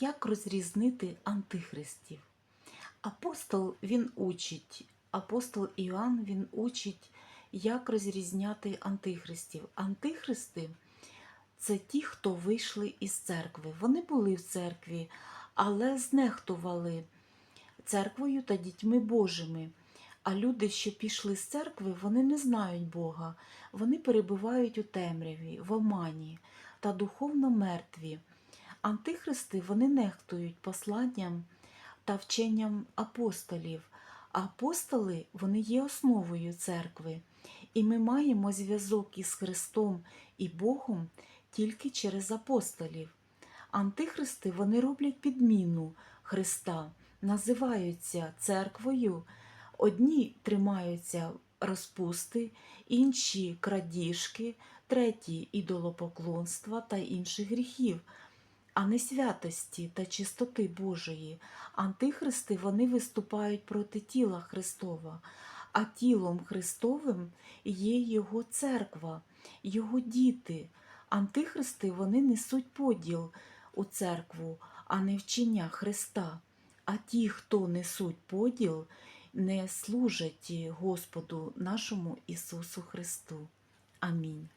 Як розрізнити антихристів? Апостол він учить, апостол Іоанн він учить, як розрізняти антихристів. Антихристи це ті, хто вийшли із церкви. Вони були в церкві, але знехтували церквою та дітьми Божими. А люди, що пішли з церкви, вони не знають Бога, вони перебувають у темряві, в омані та духовно мертві. Антихристи вони нехтують посланням та вченням апостолів. Апостоли вони є основою церкви, і ми маємо зв'язок із Христом і Богом тільки через апостолів. Антихристи вони роблять підміну Христа, називаються церквою. Одні тримаються розпусти, інші крадіжки, треті ідолопоклонства та інших гріхів, а не святості та чистоти Божої. Антихристи вони виступають проти тіла Христова, а тілом Христовим є Його церква, Його діти. Антихристи вони несуть поділ у церкву, а не вчення Христа. А ті, хто несуть поділ, не служать Господу нашому Ісусу Христу. Амінь.